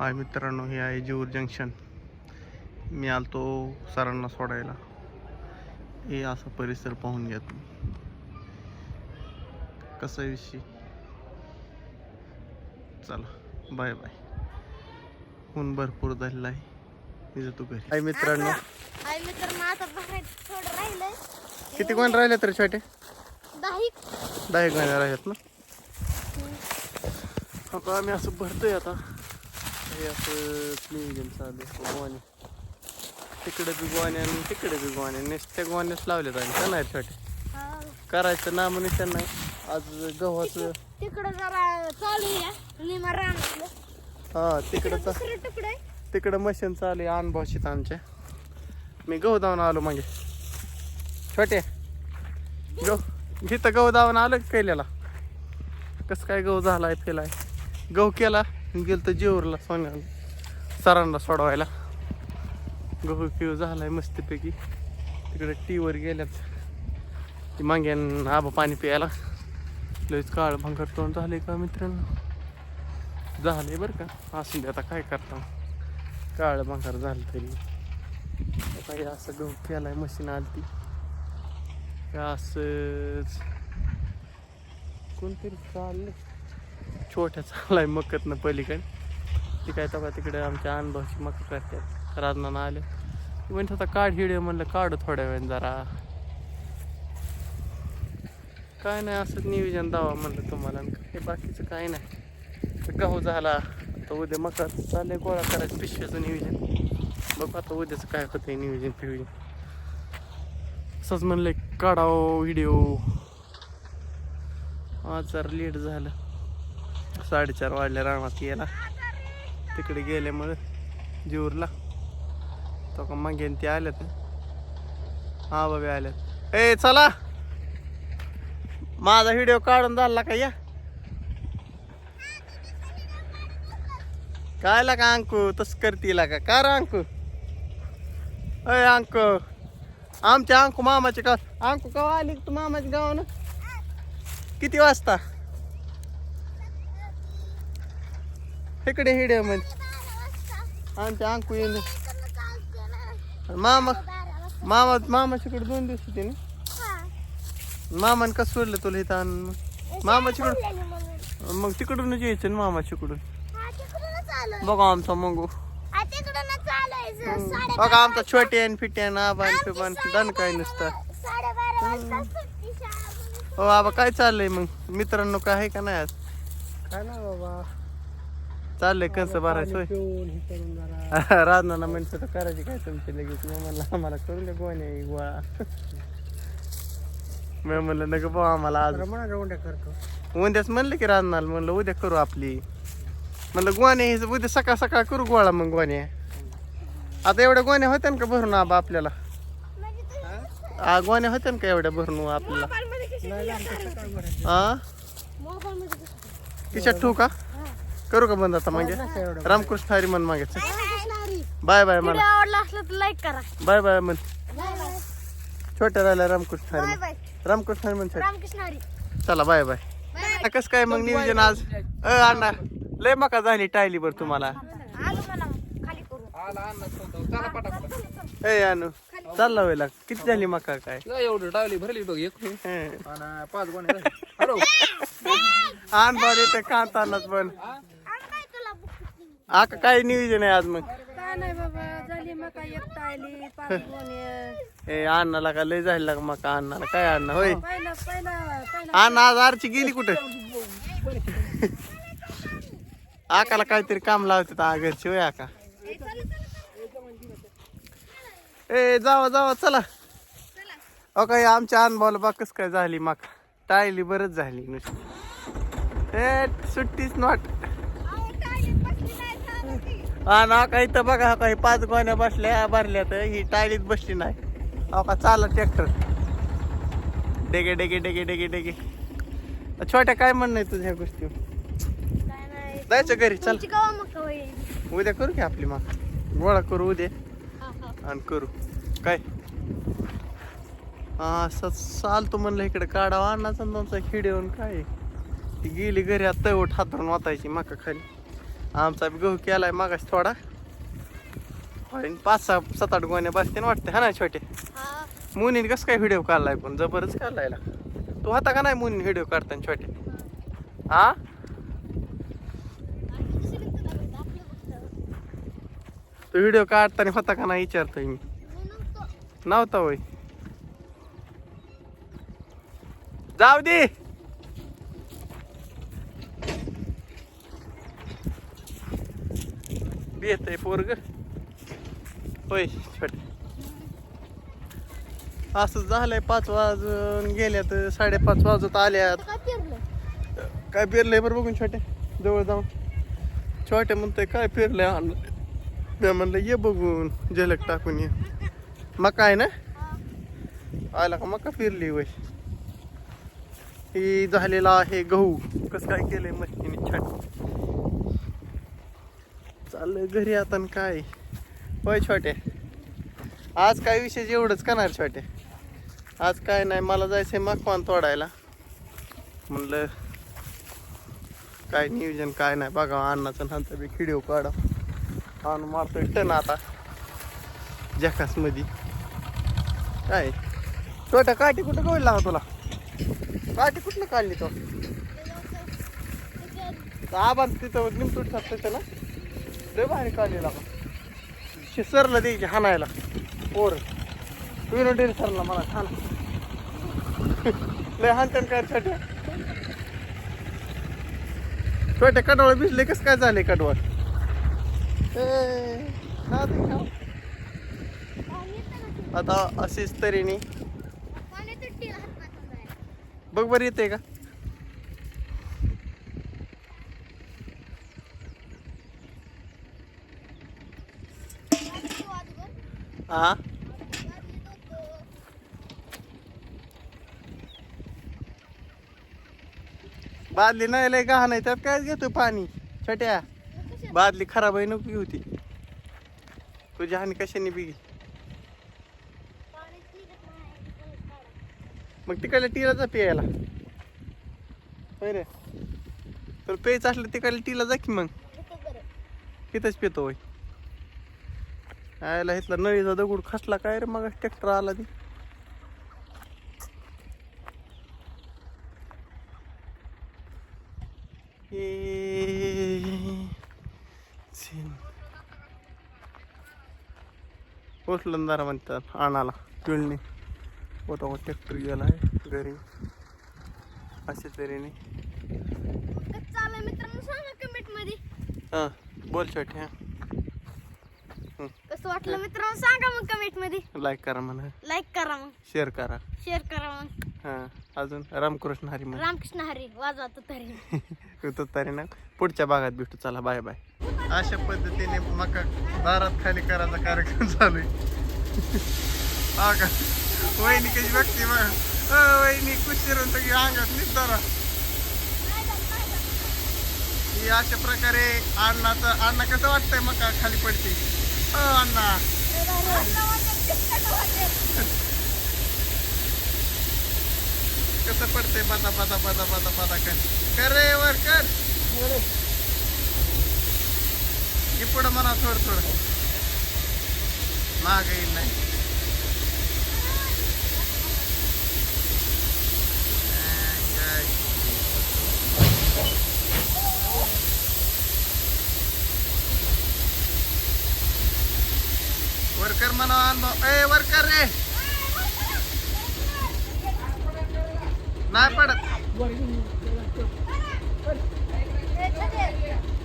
हाय मित्रांनो हे आहे जीवर जंक्शन. मी आलतो सरांना सोडायला. हे असा परिसर पाहून घ्या तुम्ही. कसा विषय? चला बाय बाय ऊन भरपूर झालेला आहे. मी जातो घरी. हाय मित्रांनो. आई मित्र माझा भरायचं थोडं राहिलंय. किती कोण राहिले तरी छोटे? दही दहा एक महिने राहिलेत ना? आता आम्ही असं भरतोय आता. हे असं नियोजन चालू आहे. गोवाने तिकडे बी गोवाने आणि तिकडे बी गोवाने नुसत्या गोवानेच लावलेत आणि का नाही छोटे करायचं नाम निशाण नाही आज गव्हाचं तिकडं जरा चालू या. निमा रानातलं हा तिकडं तर दुसरं तुकडे तिकडं मशीन चालू आहे अनभाषित आमच्या मी गहू धावून आलो मागे. छोटे. गहू इथं गहू धावून आलो की कैल्याला? कसं काय गहू झालाय फेलाय? गहू केला. गेलं तर जेवरला सोन्याला. सरांना सोडवायला. गहू पिऊ झालाय मस्तपैकी. तिकडे टीवर गेल्यात. ती माग्यान आबा पाणी प्यायला. लयच काळ भंकर तोंड झाले का मित्रांनो? झाले बरं का? असून आता काय करता? काळ भंगार झालं तरी. आता असं गहू प्यायलाय मशीन आलती. हे असंच. कोणतरी चाललं छोट्या चाललाय मक्कतनं पलीकडे. ती काय तिकडे आमच्या अनुभवाची मका करतात. राजनानं आले. म्हणत आता काढ हिडे म्हणलं काढू थोड्या वेळ जरा. काय नाही असंच नियोजन दावा म्हणलं तुम्हाला. काय बाकीचं काय नाही. तर गहू झाला. आता उद्या मका चाललंय गोळा करायचं पिशव्याचं नियोजन. बघ आता उद्याचं काय होतंय नियोजन फियोजन. असंच म्हणलं काढाव व्हिडिओ. आज जरा लेट झालं. साडेचार वाजल्या रानात यायला. तिकडे गेल्यामुळे जीवरला. तो का मागे ते आल्यात. हा बाबी आल्यात. ए चला. माझा व्हिडिओ काढून झाला का या? काय ला का अंकू? तस करतीला का? का अंकू? अय अंकू. आमच्या अंकू मामाचे का अंकू कवा आली तू मामाच्या गावानं? किती वाजता? तिकडे हिडे म्हणजे आमच्या अंकू येईन. मामा मामा मामाच्याकडे दोन दिवस होते ना? मामान कसं सोडलं तुला इथं आणून? मामाच्याकडून? मग तिकडूनच यायचं ना मामाच्याकडून. बघा आमचा मंगू. बघा आमचा छोटे आणि फिटे आणि आबान फिबान दन काय नुसतं. हो बाबा काय चाललंय मग? मित्रांनो काय आहे का नाही आज? काय ना बाबा. चाललंय कसं भरायचं होय. पिऊन हे करून जरा राजनाना म्हणतं तर करायची काय तुमची लगेच. मी म्हणलं आम्हाला करून द्या गोण्या गोळा मी म्हणलं नको भाऊ आम्हाला आज. रवंड्या करतो उद्याच म्हणलं की राजनाला म्हणलं उद्या करू आपली. म्हणलं गोण्या हे उद्या सकाळ सकाळ करू गोळा मग गोण्या. आता एवढ्या गोण्या होत्या ना का भरून आबा आपल्याला? आ, गोण्या होत्या ना का एवढ्या भरून आपल्याला? हा तिच्यात ठेवू का? करू का बंद आता मागे? रामकृष्ण हरी मन मागे बाय बाय मला. आवडला असलं तर लाईक करा. बाय बाय बाय छोट्या राहिला रामकृष्ण हरी बाय म्हण. बाय रामकृष्ण हरी म्हण छोट्या. रामकृष्ण हरी चला बाय बाय. कस काय मग नियोजन आज? अ अण्णा लय मका झाली टायली बर तुम्हाला. आलो मला खाली करू. ए अनु चालला वेळेला किती झाली मका काय? एवढं टावली भरली बघ एक हं. आणि पाच बार येते कांतानाच पण आका काय नियोजन आहे आज मग? काय नाही बाबा झाली मका एकटा आली पाच गोण्या ए अण्णाला का लय झाली का मका? अण्णाला काय अण्णा होय? पहिला पहिला पहिला. अण्णा आज आरची गेली कुठे? आकाला काहीतरी काम लावते आ घरची होय आका? ए जावा जावा चला. अहो काय आमच्या अनुभवाला बा कस काय झाली मका? टाळली बरंच झाली नुसती. ए सुट्टीच नॉट हा ना काही तर बघा हा काही पाच गोण्या बसल्या भरल्या तर ही टाळीत बसली नाही. अहो का चालला ट्रॅक्टर डेगे डेगे डेगे डेगे डेगे. छोट्या काय म्हणणं आहे तुझ्या गोष्टी जायचं घरी चल. उद्या करू की आपली मग? गोळा करू उद्या. हा हा. आणि करू. काय? हा असं चालतो म्हणलं इकडे काढावा. अन्नाचा तुमचा खिडे येऊन काय ती गेली घरी आता तवट हातरून वाचायची मका खाली. आमचा बी गहू केलाय मागास थोडा. पाच सहा सात आठ गोण्या बसते वाटते हा ना छोटे? मुनीने कसं काय व्हिडिओ काढलाय पण? जबरच काढलाय ला. तू होता का नाही मुनी व्हिडिओ काढताना छोटे? हा? तू व्हिडिओ काढताना होता का नाही विचारतोय मी. नव्हता होय. जाऊ दे येत आहे पोरग. होय छोटे. असं झालंय पाच वाजून गेल्यात साडेपाच वाजत आल्यात. काय पेरलं काय पेरलंय बरं बघून छोटे? जवळ जाऊन. छोटे म्हणतोय काय पेरलंय आणलं म्हणलं ये बघून झलक टाकून ये. मका आहे ना? आला का मका पेरली वय ही झालेला आहे गहू. कसं काय केलंय मशीने छाट? चाललंय घरी आता काय? होय छोटे. आज काय विशेष एवढंच करणार छोटे? आज काय नाही मला जायचंय मकवान तोडायला. म्हणलं काय नियोजन काय नाही बघा अन्नाचं नंतर बी खिडिओ काढा अन्न मारतोय टन आता. जकास काय? छोटा काठी कुठं कवली लावा तुला? काठी कुठलं काढली तो? आबान तिथं निमतूट त्याचं ना लय भारी काढलेला का सरला द्यायची हाणायला. पोर. विनो डेरी सरला मला छान लय हाणत्यान काय छोट्या? छोट्या कडवळ भिजले कस काय झाले कडवळ आता अशीच तऱ्हेने. बघ बरं येते का? हा? बादली नाही लय गहा आहे त्यात कायच घेतो पाणी? छोट्या. बादली खराब आहे नको होती तुझ्या हानी कशाने बिगी मग तिकडल्या टीला जा प्यायला. होय रे. तर प्यायचं असलं तिकडल्या टीला जा की मग. तिथंच पितो होय. आयला इथला नळीचा दगड खसला काय रे? मग ट्रॅक्टर आला ती. पोचलं जरा म्हणतात आणाला पिळणी होता ट्रॅक्टर गेला आहे घरी. अशा तऱ्हेने. मित्रांनो सांगा कमेंटमध्ये. हां बोल छोटे हां. कसं वाटलं मित्रांनो. सांगा मग कमेंटमध्ये. लाईक करा म्हणा. लाईक करा मग. शेअर करा. शेअर करा मग. हां अजून रामकृष्ण हरी म्हणा. रामकृष्ण हरी वाजवा तरी. होतो तरी ना. पुढच्या भागात भेटू. चला बाय बाय अशा पद्धतीने मका दारात खाली करायचा कार्यक्रम चालू आहे. हा का? वहिनी कशी बघते मग वहिनी कुशीरून तर अंगात निघताना ही अशा प्रकारे अण्णाचं अण्णा कसं वाटतंय मका खाली पडते? अ अण्णा कसं पडते पता पता पता पता पता कर. कर वर कर. हे पुढं म्हणा थोडं थोडं. माग येईल नाही काय. वर्कर म्हणा अनुभव ए वर्कर रे. नाही पडत.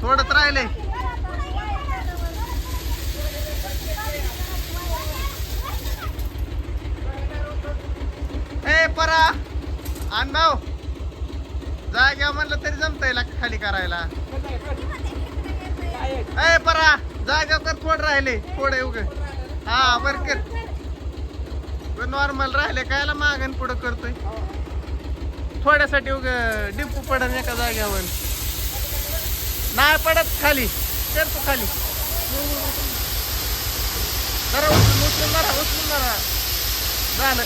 थोडंच राहिले. ए परा. अनुभव जाग्या म्हणलं तरी जमता ला खाली करायला. ए परा. जागा तर थोड राहिले. थोडे उग हा बर कर नॉर्मल राहिले कायला मागण पुढं करतोय. थोड्यासाठी उग डिपू पडन एका जाग्यावर नाही पडत खाली. करतो खाली. जरा उचलून उचलून जरा उचलून जरा झालं.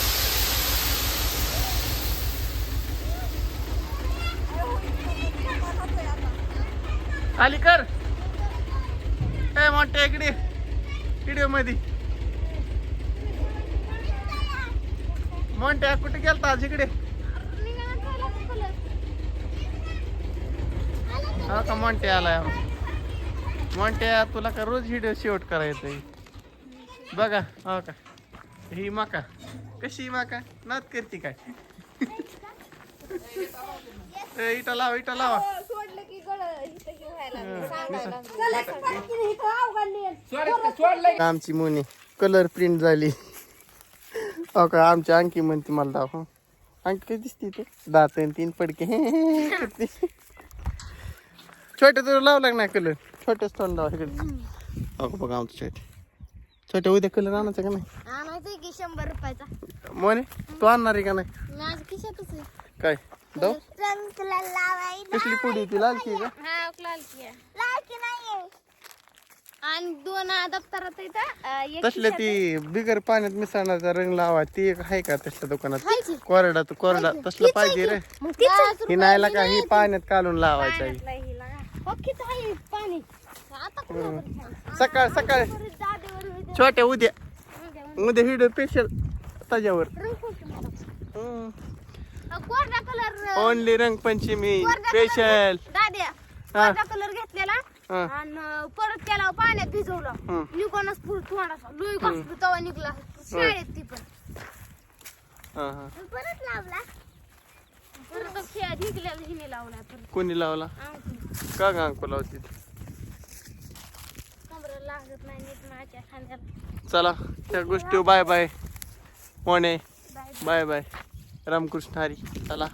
खाली कर. काय म्हणते इकडे. व्हिडिओमध्ये. मोठ्या कुठे गेलता आज इकडे? हा का मोठ्या आलाय? मोठ्या तुला का रोज व्हिडिओ शेवट करायचंय बघा हो का. ही माका. कशी मका? नात करते काय? ए, इटा लावा इटा लावा. सोडलं की गळ इथं हे. आमची मुनी कलर प्रिंट झाली. हो का आमची अंकी म्हणते मला. अंकी कधी दिसते तू दात आणि तीन पडके करते. छोटे तुला लावला नाही कलर छोटेच तोंड लावा इकडे. हो बघा आमचं छोटे छोटे उद्या कलर आणायचं का नाही? की शंभर रुपयाचा. मोने तू आणणार आहे का नाही? खिशातच काय? लावायला कसली पुडी ती लालची आहे का? हा लाल की आहे. लाल की नाहीये आणि दोन दप्तरात तसले ती बिगर पाण्यात मिसळण्याचा रंग लावा ती एक आहे का तसल्या दुकानात? कोरडा तू कोरडा तसलं पाहिजे रे. ही नाही का ही पाण्यात काढून लावायचं आहे. हो सकाळ सकाळ. छोट्या उद्या. उद्या- व्हिडिओ स्पेशल त्याच्यावर. ओनली रंगपंचमी स्पेशल कलर घेतलेला. हा. आणि परत त्याला पाण्यात भिजवलं. हं. निघूनच पुढे थोडासा लुई घासलो तवा निघला. शाळेत ती पण. हा हा. परत लावला. परत खेळ निघलेला हिने लावला परत. कोणी लावला? अंगठी. का गा अंकू लावती? कमरेला लागत नाही नीट माझ्या खांद्याला चला त्या गोष्टी bye bye. Mone bye. Bye bye. Ramkrishna Hari. चला.